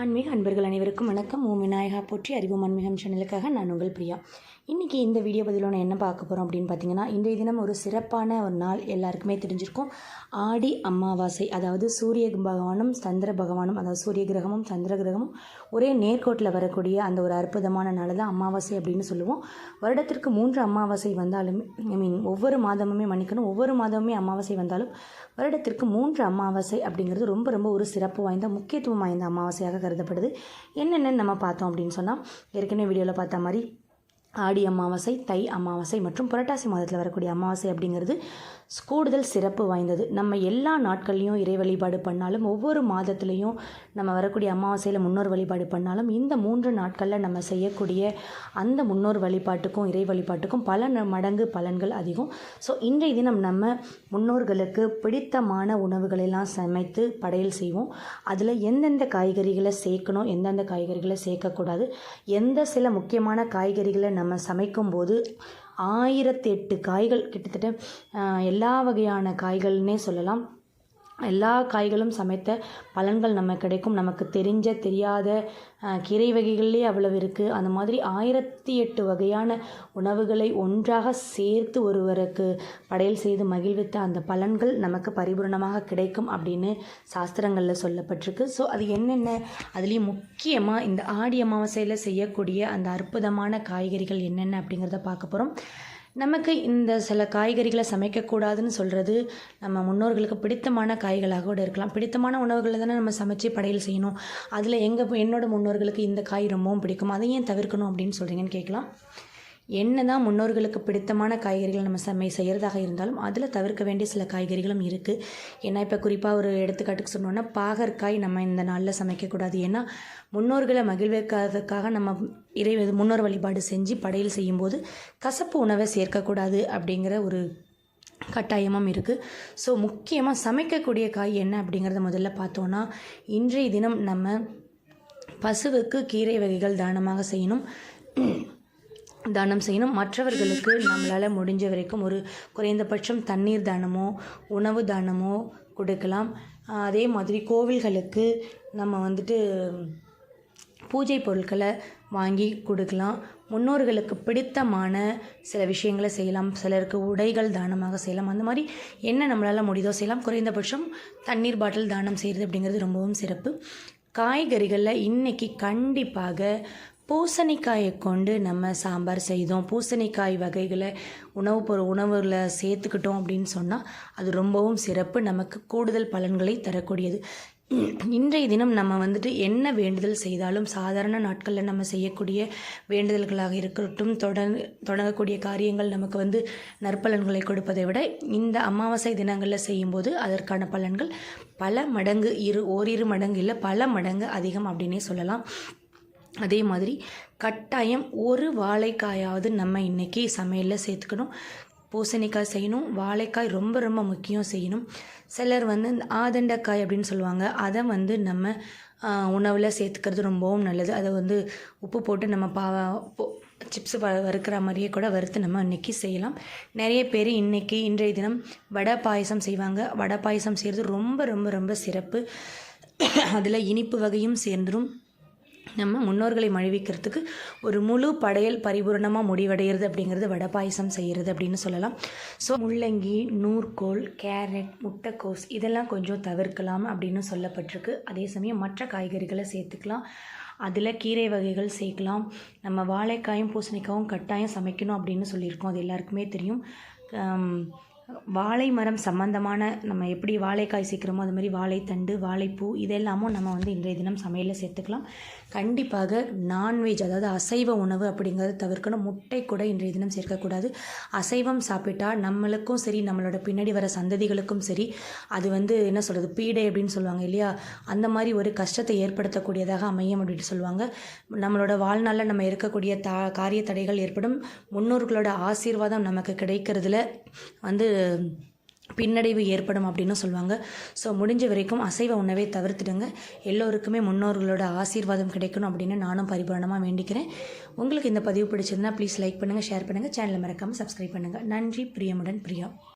ஆன்மீக அன்பர்கள் அனைவருக்கும் வணக்கம். ஓம் விநாயகா போற்றி. அறிவும் ஆன்மீகம் சேனலுக்காக நான் உங்கள் பிரியா. இன்றைக்கி இந்த வீடியோ பதிவில் நான் என்ன பார்க்க போகிறோம் அப்படின்னு பார்த்தீங்கன்னா இன்றைய தினம் ஒரு சிறப்பான ஒரு நாள் எல்லாருக்குமே தெரிஞ்சிருக்கும். ஆடி அமாவாசை அதாவது சூரிய பகவானும் சந்திர பகவானும் அதாவது சூரிய கிரகமும் சந்திர கிரகமும் ஒரே நேர்கோட்டில் வரக்கூடிய அந்த ஒரு அற்புதமான நாள் தான் அமாவாசை அப்படின்னு சொல்லுவோம். வருடத்திற்கு மூன்று அமாவாசை வந்தாலுமே ஐ மீன் ஒவ்வொரு மாதமுமே மன்னிக்கணும் ஒவ்வொரு மாதமுமே அமாவாசை வந்தாலும் வருடத்திற்கு மூன்று அமாவாசை அப்படிங்கிறது ரொம்ப ரொம்ப ஒரு சிறப்பு வாய்ந்த முக்கியத்துவம் வாய்ந்த அமாவாசையாக கருதப்படுது. என்னென்னு நம்ம பார்த்தோம் அப்படின்னு சொன்னால் ஏற்கனவே வீடியோவில் பார்த்த மாதிரி ஆடி அமாவாசை தை அமாவாசை மற்றும் புரட்டாசி மாதத்தில் வரக்கூடிய அமாவாசை அப்படிங்கிறது கூடுதல் சிறப்பு வாய்ந்தது. நம்ம எல்லா நாட்கள்லையும் இறை வழிபாடு பண்ணாலும் ஒவ்வொரு மாதத்துலேயும் நம்ம வரக்கூடிய அமாவாசையில் முன்னோர் வழிபாடு பண்ணாலும் இந்த மூன்று நாட்களில் நம்ம செய்யக்கூடிய அந்த முன்னோர் வழிபாட்டுக்கும் இறை வழிபாட்டுக்கும் பல மடங்கு பலன்கள் அதிகம். ஸோ இன்றைய தினம் நம்ம முன்னோர்களுக்கு பிடித்தமான உணவுகளெல்லாம் சமைத்து படையல் செய்வோம். அதில் எந்தெந்த காய்கறிகளை சேர்க்கணும் எந்தெந்த காய்கறிகளை சேர்க்கக்கூடாது எந்த சில முக்கியமான காய்கறிகளை நம்ம நம்ம சமைக்கும்போது ஆயிரத்தெட்டு காய்கள் கிட்டத்தட்ட எல்லா வகையான காய்கள்னே சொல்லலாம். எல்லா காய்களும் சமைத்த பலன்கள் நம்ம கிடைக்கும். நமக்கு தெரிஞ்ச தெரியாத கீரை வகைகள்லேயே அவ்வளவு இருக்குது அந்த மாதிரி ஆயிரத்தி எட்டு வகையான உணவுகளை ஒன்றாக சேர்த்து ஒருவருக்கு படையல் செய்து மகிழ்வித்த அந்த பலன்கள் நமக்கு பரிபூர்ணமாக கிடைக்கும் அப்படின்னு சாஸ்திரங்களில் சொல்லப்பட்டிருக்கு. ஸோ அது என்னென்ன? அதுலேயும் முக்கியமாக இந்த ஆடி அமாவாசையில் செய்யக்கூடிய அந்த அற்புதமான காய்கறிகள் என்னென்ன அப்படிங்கிறத பார்க்க போகிறோம் நமக்கு இந்த சில காய்கறிகளை சமைக்கக்கூடாதுன்னு சொல்கிறது நம்ம முன்னோர்களுக்கு பிடித்தமான காய்களாக கூட இருக்கலாம். பிடித்தமான உணவுகளை தானே நம்ம சமைச்சு படையல் செய்யணும். அதில் எங்கள் என்னோடய முன்னோர்களுக்கு இந்த காய் ரொம்பவும் பிடிக்கும். அதையும் தவிர்க்கணும் அப்படின்னு சொல்கிறீங்கன்னு கேட்கலாம். என்ன தான் முன்னோர்களுக்கு பிடித்தமான காய்கறிகள் நம்ம சமை செய்கிறதாக இருந்தாலும் அதில் தவிர்க்க வேண்டிய சில காய்கறிகளும் இருக்குது ஏன்னா இப்போ குறிப்பாக ஒரு எடுத்துக்காட்டுக்கு சொன்னோன்னா பாகற்காய் நம்ம இந்த நாளில் சமைக்கக்கூடாது. ஏன்னா முன்னோர்களை மகிழ்விக்காததுக்காக நம்ம இறை முன்னோர் வழிபாடு செஞ்சு படையல் செய்யும்போது கசப்பு உணவை சேர்க்கக்கூடாது அப்படிங்கிற ஒரு கட்டாயமும் இருக்குது ஸோ முக்கியமாக சமைக்கக்கூடிய காய் என்ன அப்படிங்கிறத முதல்ல பார்த்தோன்னா இன்றைய தினம் நம்ம பசுவுக்கு கீரை வகைகள் தானமாக செய்யணும். தானம் செய்யணும். மற்றவர்களுக்கு நம்மளால் முடிஞ்ச வரைக்கும் ஒரு குறைந்தபட்சம் தண்ணீர் தானமோ உணவு தானமோ கொடுக்கலாம். அதே மாதிரி கோவில்களுக்கு நம்ம வந்துட்டு பூஜை பொருட்களை வாங்கி கொடுக்கலாம். முன்னோர்களுக்கு பிடித்தமான சில விஷயங்களை செய்யலாம். சிலருக்கு உடைகள் தானமாக செய்யலாம். அந்த மாதிரி என்ன நம்மளால் முடியுதோ செய்யலாம். குறைந்தபட்சம் தண்ணீர் பாட்டில் தானம் செய்கிறது அப்படிங்கிறது ரொம்பவும் சிறப்பு. காய்கறிகளில் இன்றைக்கி கண்டிப்பாக பூசணிக்காயை கொண்டு நம்ம சாம்பார் செய்தோம். பூசணிக்காய் வகைகளை உணவு பொருள் உணவுகளை சேர்த்துக்கிட்டோம் அப்படின்னு சொன்னால் அது ரொம்பவும் சிறப்பு. நமக்கு கூடுதல் பலன்களை தரக்கூடியது. இன்றைய தினம் நம்ம வந்துட்டு என்ன வேண்டுதல் செய்தாலும் சாதாரண நாட்களில் நம்ம செய்யக்கூடிய வேண்டுதல்களாக இருக்கட்டும் தொடங்க தொடங்கக்கூடிய காரியங்கள் நமக்கு வந்து நற்பலன்களை கொடுப்பதை விட இந்த அமாவாசை தினங்களில் செய்யும்போது அதற்கான பலன்கள் பல மடங்கு இரு ஓரிரு மடங்கு இல்லை பல மடங்கு அதிகம் அப்படின்னே சொல்லலாம். அதே மாதிரி கட்டாயம் ஒரு வாழைக்காயாவது நம்ம இன்றைக்கி சமையலில் சேர்த்துக்கணும். பூசணிக்காய் செய்யணும். வாழைக்காய் ரொம்ப ரொம்ப முக்கியம் செய்யணும். சிலர் வந்து ஆதண்டக்காய் அப்படின்னு சொல்லுவாங்க. அதை வந்து நம்ம உணவில் சேர்த்துக்கிறது ரொம்பவும் நல்லது. அதை வந்து உப்பு போட்டு நம்ம பா சிப்ஸ் வ வறுக்கிற மாதிரியே கூட வறுத்து நம்ம இன்றைக்கி செய்யலாம். நிறைய பேர் இன்றைக்கி இன்றைய தினம் வடை பாயசம் செய்வாங்க. வடை பாயசம் செய்கிறது ரொம்ப ரொம்ப ரொம்ப சிறப்பு. அதில் இனிப்பு வகையும் சேர்ந்துடும் நம்ம முன்னோர்களை மழுவிக்கிறதுக்கு ஒரு முழு படையல் பரிபூர்ணமாக முடிவடைகிறது அப்படிங்கிறது வடை பாயசம் செய்கிறது அப்படின்னு சொல்லலாம். ஸோ முள்ளங்கி நூற்கோல் கேரட் முட்டைக்கோஸ் இதெல்லாம் கொஞ்சம் தவிர்க்கலாம் அப்படின்னு சொல்லப்பட்டிருக்கு. அதே சமயம் மற்ற காய்கறிகளை சேர்த்துக்கலாம். அதில் கீரை வகைகள் சேர்க்கலாம். நம்ம வாழைக்காயும் பூசணிக்காயும் கட்டாயம் சமைக்கணும் அப்படின்னு சொல்லியிருக்கோம். அது எல்லாருக்குமே தெரியும். வாழை மரம் சம்மந்தமான நம்ம எப்படி வாழைக்காய் சீக்கிரமோ அது மாதிரி வாழைத்தண்டு வாழைப்பூ இதெல்லாமும் நம்ம வந்து இன்றைய தினம் சமையலில் சேர்த்துக்கலாம். கண்டிப்பாக நான்வெஜ் அதாவது அசைவ உணவு அப்படிங்கிறத தவிர்க்கணும். முட்டை கூட இன்றைய தினம் சேர்க்கக்கூடாது. அசைவம் சாப்பிட்டா நம்மளுக்கும் சரி நம்மளோட பின்னாடி வர சந்ததிகளுக்கும் சரி அது வந்து என்ன சொல்கிறது பீடை அப்படின்னு சொல்லுவாங்க இல்லையா? அந்த மாதிரி ஒரு கஷ்டத்தை ஏற்படுத்தக்கூடியதாக அமையும் அப்படின்னு சொல்லுவாங்க. நம்மளோட வாழ்நாளில் நம்ம இருக்கக்கூடிய தா காரிய தடைகள் ஏற்படும். முன்னோர்களோட ஆசீர்வாதம் நமக்கு கிடைக்கிறதுல வந்து பின்னடைவு ஏற்படும் அப்படின்னு சொல்லுவாங்க. ஸோ முடிஞ்ச வரைக்கும் அசைவ உணவை தவிர்த்துடுங்க. எல்லோருக்குமே முன்னோர்களோட ஆசீர்வாதம் கிடைக்கணும் அப்படின்னு நானும் பரிபூரணமாக வேண்டிக்கிறேன். உங்களுக்கு இந்த பதிவு பிடிச்சிருந்தா ப்ளீஸ் லைக் பண்ணுங்கள் ஷேர் பண்ணுங்கள் சேனலை மறக்காமல் சப்ஸ்கிரைப் பண்ணுங்கள் நன்றி பிரியமுடன் பிரியா.